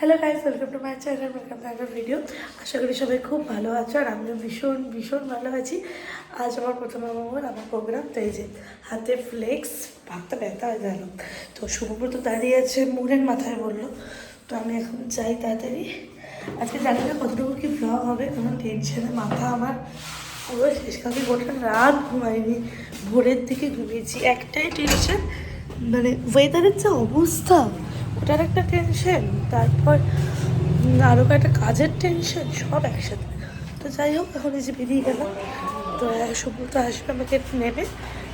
Hello guys welcome to my channel welcome to একটা video আশা করি সবাই খুব ভালো আছো আর আমিও ভীষণ ভীষণ ভালো আছি। আজ আমার প্রথম আমার আমার প্রোগ্রাম তো এই যে হাতে ফ্লেক্স হাতটা ব্যথা হয়ে গেল। তো শুভব্রত দাঁড়িয়ে আছে মুড়ের মাথায় বলল। তো আমি এখন যাই তাড়াতাড়ি। আজকে জানি না কতটুকু কি ব্লগ হবে, কোনো টেনশনে মাথা আমার পুরো শেষ কালকে গোটা রাত ঘুমাইনি ভোরের দিকে ঘুমিয়েছি। একটাই টেনশন মানে ওয়েদারের যে অবস্থা। ওটার একটা টেনশন তারপর আরও একটা কাজের টেনশন সব একসাথে। তো যাই হোক, এখন এই যে বেরিয়ে গেলাম। তো সুব্রত আসবে, আমাকে নেবে।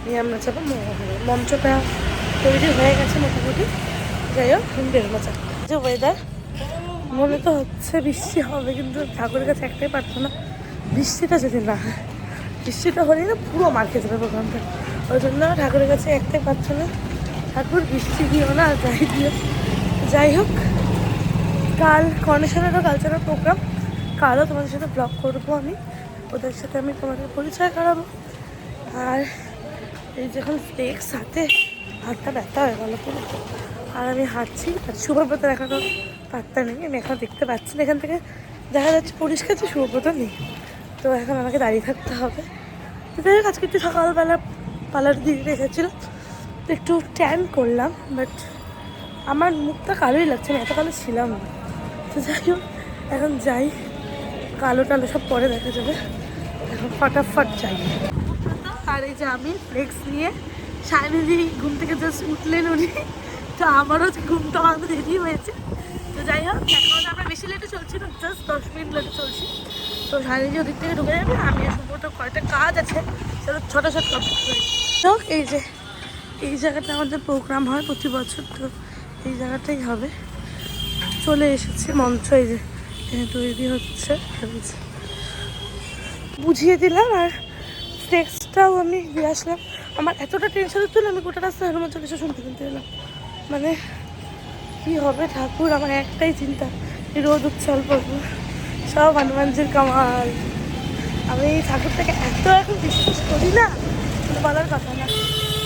নিয়ে আমরা যাব মঞ্চটা তৈরি হয়ে গেছে মোটামুটি। যাই হোক বেরোনো যাক। যে ওয়েদার মনে তো হচ্ছে বৃষ্টি হবে, কিন্তু ঠাকুরের কাছে একটাই প্রার্থনা, বৃষ্টিটা যদি না বৃষ্টিটা হলেই না পুরো মার খেতে যাবে প্রোগ্রামটা ওই জন্য ঠাকুরের কাছে একটাই প্রার্থনা, ঠাকুর বৃষ্টি দিও না যাই দিও। যাই হোক, কাল কর্নেশনেরও কালচারাল প্রোগ্রাম কালও তোমাদের সাথে ব্লগ করব আমি। ওদের সাথে আমি তোমাদের পরিচয় করাবো। আর এই যখন ফ্লেক্স হাতে, হাতটা ব্যথা হয়ে গেলো পুরো আর আমি হাঁটছি, আর শুভব্রত এখনও পাত্তা নেই। আমি এখন দেখতে পাচ্ছি না এখান থেকে। দেখা যাচ্ছে পরিষ্কার যে শুভব্রত নেই। তো এখন আমাকে দাঁড়িয়ে থাকতে হবে। তো যাই হোক, আজকে একটু সকালবেলা পার্লার দিয়ে রেখেছিল তো একটু ট্যান করলাম বাট আমার মুখটা কালোই লাগছে আমি এত কালো ছিলাম। না তো যাই হোক, এখন যাই। কালো টালো সব পরে দেখা যাবে। এখন ফটাফট যাই। আর এই যে আমি ফ্লেক্স নিয়ে সায়নিদি ঘুম থেকে জাস্ট উঠলেন উনি। তো আমারও ঘুমটা আমাদের দেরি হয়েছে। তো যাই হোক, এখন আমরা বেশি লেটে চলছি না জাস্ট দশ মিনিট লেটে চলছি। তো সায়নিদি ওদিক থেকে ঢুকে যাবে, আমি সম্ভবত কয়েকটা কাজ আছে সেটা ছোটো ছোট কমপ্লিট করে তো এই যে, এই জায়গাটা আমাদের প্রোগ্রাম হয় প্রতি বছর, তো এই জায়গাটাই হবে। চলে এসেছে মঞ্চ, এই যে তৈরি হচ্ছে। বুঝিয়ে দিলাম আর টেক্সটটাও আমি দিয়ে আসলাম। আমার এতটা টেনশন হচ্ছিল আমি গোটা রাস্তা হনুমান চল্লিশে শুনতে শুনতে এলাম। মানে কি হবে ঠাকুর? আমার একটাই চিন্তা রোদ উচ্ছল পড়ব সব হনুমানজির কামাল। আমি এই ঠাকুরটাকে এত এখন বিশ্বাস করি না বলার কথা না।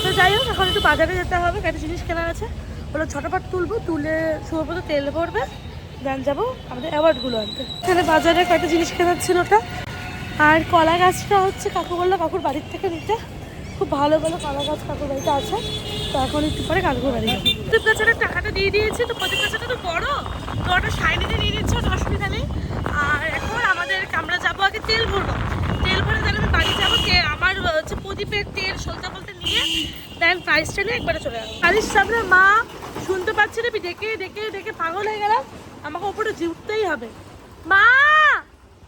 তো যাই হোক, এখন একটু বাজারে যেতে হবে একটা জিনিস কেনার আছে। ওগুলো ছটাপাট তুলবো, তুলে শুভপ্রত তেল পড়বে দেন যাব আমাদের অ্যাওয়ার্ডগুলো আনতে। এখানে বাজারে কয়েকটা জিনিস কেনার ছিল ওটা আর কলা গাছটা হচ্ছে কাকু বলল কাকুর বাড়ির থেকে নিতে। খুব ভালো ভালো কলা গাছ কাকুর বাড়িতে আছে। তো এখন একটু পরে কাকুর বাড়ি প্রদীপ গাছের টাকাটা দিয়ে দিয়েছি, তো প্রদীপ গাছটা তো বড়। তো ওটা সাইডে নিয়ে নিচ্ছে ওটা অসুবিধা নেই। আর এখন আমাদের, আমরা যাব আগে তেল ভরবো। তেল ভরে তাহলে আমি বাড়ি যাব আমার হচ্ছে প্রদীপের তেল সলতে বলতে নিয়ে দেন প্রাইসটা নিয়ে একবারে চলে যাব বাড়ির সামনে মা শুনতে পাচ্ছি না আমি ডেকে ডেকে ডেকে পাগল হয়ে গেলাম। আমাকে ওপরে জিততেই হবে। মা!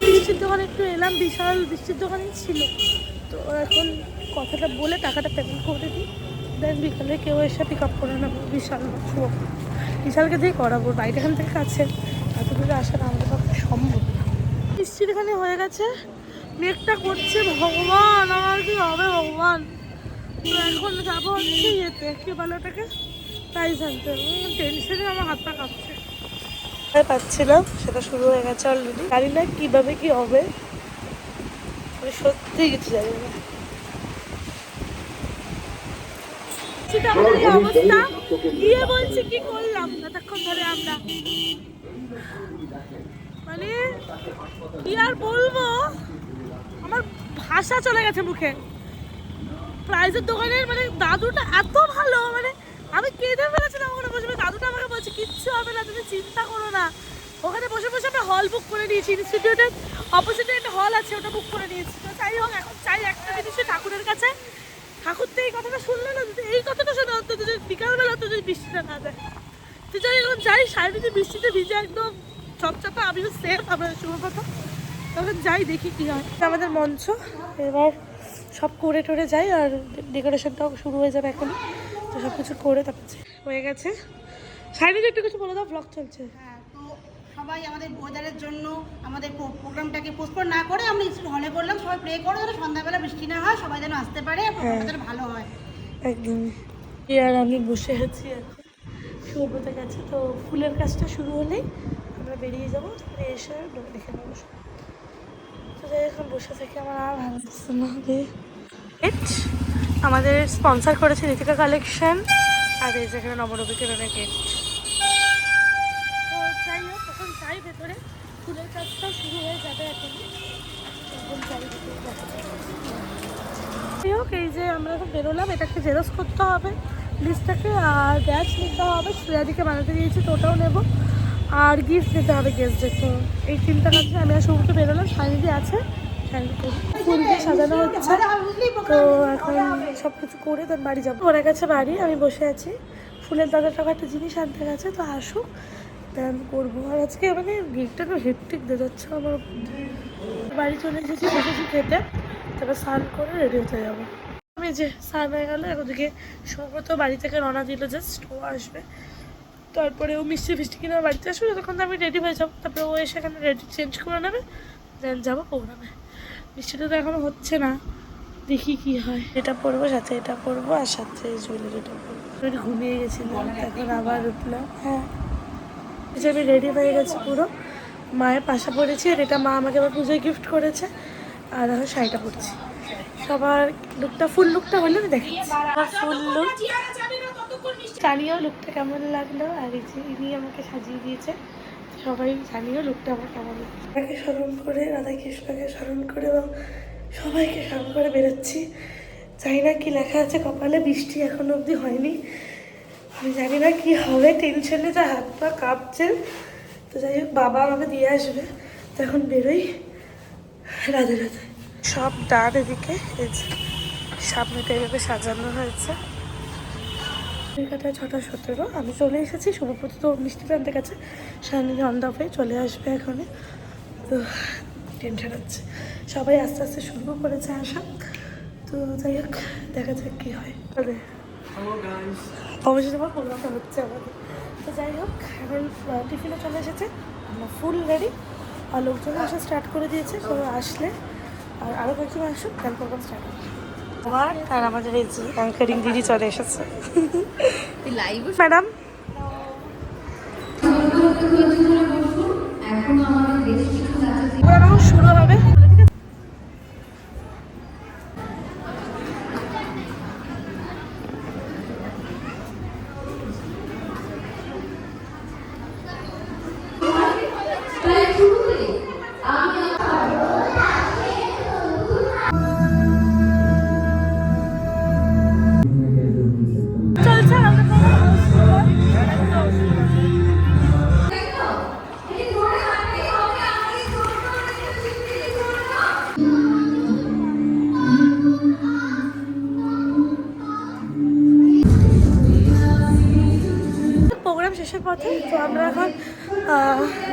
বৃষ্টির দোকানে একটু এলাম, বিশাল বৃষ্টির দোকানে ছিল। তো এখন কথাটা বলে টাকাটা পেমেন্ট করে দিই। দেন বিকালে কেউ এসে পিক আপ করে নেব, বিশাল শুভ। বিশালকে দিয়ে করাবো বাড়িটা এখান থেকে কাছে। এত দূরে আসাটা আমাদের পক্ষে সম্ভব বৃষ্টির এখানে হয়ে গেছে। মেঘটা করছে, ভগবান, আমার কি হবে ভগবান? তো এখন যাব হচ্ছে ইয়েতে কি বলে ওটাকে? প্রাইজ আনতে টেনশনে আমার হাত পা কাঁপছে পাচ্ছিলাম? সেটা শুরু হয়ে গেছে অলরেডি জানি না কীভাবে কি হবে। আমি সত্যি কিছু জানি না। অবস্থা। গিয়ে বলছি কি করলাম? এতক্ষণ ধরে আমরা। মানে কি আর বলব? আমার ভাষা চলে গেছে মুখে। প্রাইজের দোকানের মানে দাদুটা এত ভালো মানে আমি কেঁদে ফেলেছিলাম ওখানে বসে। বসে। দাদুটা আমাকে বলছে, কিচ্ছু হবে না, তুমি চিন্তা করো না। ওখানে বসে বসে আমরা হল বুক করে নিয়েছি। ইনস্টিটিউটের অপোজিটে একটা হল আছে, ওটা বুক করে নিয়েছি। তো যাই হোক, এখন চাই একটা জিনিস ঠাকুরের কাছে। ঠাকুর তো এই কথাটা শুনলে না এই কথাটা শোনা অন্তত যদি বিকালবেলা তো যদি বৃষ্টিটা না দেয়। তুই যাই এখন যাই যে বৃষ্টিতে ভিজে একদম চপচাপা আমিও সেফ আমরা শুভ কথা তখন যাই, দেখি কি হয়। আমাদের মঞ্চ, এবার সব করে টরে যাই আর ডেকোরেশনটাও শুরু হয়ে যাবে এখন। তো সব কিছু করে তারপর হয়ে গেছে। সাইডে একটু কিছু বলে দাও ব্লগ চলছে। হ্যাঁ, তো সবাই আমাদের ওয়েদারের জন্য আমাদের প্রো- প্রোগ্রামটাকে পোস্টপোন না করে আমরা হলে করলাম সবাই প্রে করো যেন সন্ধ্যাবেলা বৃষ্টি না হয় সবাই যেন আসতে পারে প্রোগ্রামটা যেন ভালো হয়। একদম। আর আমি বসে আছি এখন। শুভব্রত গেছে তো ফুলের কাজটা শুরু হলেই আমরা বেরিয়ে যাব তারপরে এসে দেখে নেব তো এখন বসে থেকে আমার আর ভালো লাগছে না। আমাদের স্পন্সার করেছে নীতিকা কালেকশন আর এই যেখানে নবরবিকরণের গেট তো যাই হোক, এখন যাই ভেতরে। ফুলের কাজটা শুরু হয়ে যাবে এখন। যাই হোক, এই যে আমরা এখন বেরোলাম, এটাকে জেরোস করতে হবে লিস্টটাকে আর ব্যাচ নিতে হবে। শ্রেয়াদিকে বানাতে দিয়েছি, তো ওটাও নেব। আর গিফট নিতে হবে গেস্টদের তো। এই চিন্তা ভাবনা আমি আর সৌকে বেরোলাম সাইনিদি আছে। ফুল দিয়ে সাজানো হচ্ছে। তো এখন সব কিছু করে তার বাড়ি যাব। ওরা গেছে বাড়ি, আমি বসে আছি। ফুলের দাদার টাকা একটা জিনিস আনতে গেছে, তো আসুক দেন করব। আর আজকে মানে ভিড়টা তো হেক্টিক দিয়ে যাচ্ছে আমার। বাড়ি চলে এসেছি, বসেছি খেতে। তারপর স্নান করে রেডি হতে যাব। আমি যে স্নান হয়ে গেলো ওদিকে সৌগত বাড়ি থেকে রওনা দিল জাস্ট ও আসবে। তারপরে ও মিষ্টি ফিষ্টি কিনে বাড়িতে আসবে ততক্ষণ তো আমি রেডি হয়ে যাব। তারপরে ও এসে এখানে রেডি চেঞ্জ করে নেবে দেন যাব প্রোগ্রামে মিষ্টিটা তো এখনও হচ্ছে না। দেখি কি হয়। এটা পরবো সাথে এটা পরবো আর সাথে জুয়েলারিটা পরবো। ঘুমিয়ে গেছিলাম এখন আবার উঠলাম। হ্যাঁ। আমি রেডি হয়ে গেছি পুরো। মায়ের পাশা পড়েছি আর এটা মা আমাকে আবার পুজোয় গিফট করেছে। আর এখন শাড়িটা পরছি। সবার লুকটা ফুল লুকটা হলে আমি দেখাচ্ছি। ফুল লুক জানিও লুকটা কেমন লাগল। আর এই যে ইনি আমাকে সাজিয়ে দিয়েছে। সবাই জানিও লুকটা আমার কেমন রাধাকে স্মরণ করে রাধা কৃষ্ণকে স্মরণ করে এবং সবাইকে স্মরণ করে বেরোচ্ছি। জানি না কি লেখা আছে, কপালে বৃষ্টি এখন অবধি হয়নি। আমি জানি না কি হবে টেনশনে যা হাত পা কাঁপছে। তো যাই হোক, বাবা আমাকে দিয়ে আসবে। তো এখন বেরোই। রাধে রাধে। সব ডান এদিকে সামনেটা এভাবে সাজানো হয়েছে। কাটা ছটা সতেরো। আমি চলে এসেছি শুভপ্রতি তো মিষ্টি আনতে গেছে সামনে অন দা হয়ে চলে আসবে এখনই। তো টেনশন হচ্ছে। সবাই আস্তে আস্তে শুরু করেছে আসা তো যাই হোক দেখা যাক কী হয়। অবশ্যই তোমার প্রোগ্রামটা হচ্ছে আমাদের। তো যাই হোক এখন টিফিনে চলে এসেছে। আমরা ফুল রেডি আর লোকজন আসা স্টার্ট করে দিয়েছে। তো আসলে আর আরও কয়েকজন আসুক তার প্রোগ্রাম স্টার্ট হবে। আমার আর আমাদের এই যে অ্যাঙ্কারিং দিদি চলে এসেছে। Live madam? শুরু হবে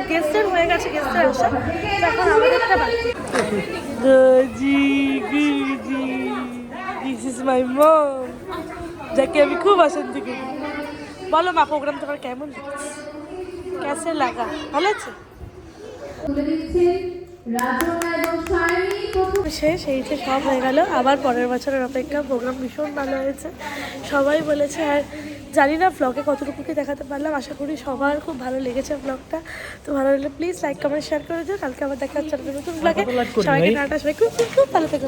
গেস্টের হয়ে গেছে গেস্টের আসা। এখন আমাদেরটা বাকি জি জি দিস ইজ মাই মম যাকে আমি খুব পছন্দ করি। বলো মা প্রোগ্রাম তোমার কেমন কেসে লাগা ভালো আছে? শেষ এই যে সব হয়ে গেল। আবার পরের বছরের অপেক্ষা প্রোগ্রাম ভীষণ ভালো হয়েছে। সবাই বলেছে আর জানি না ব্লগে কতটুকু কি দেখাতে পারলাম আশা করি সবার খুব ভালো লেগেছে ব্লগটা তো ভালো লাগলে প্লিজ লাইক কমেন্ট শেয়ার করে দিও। কালকে আবার দেখা হচ্ছে নতুন ব্লগে সবাইকে টাটা সবাই খুব খুব খুব ভালো থেকো।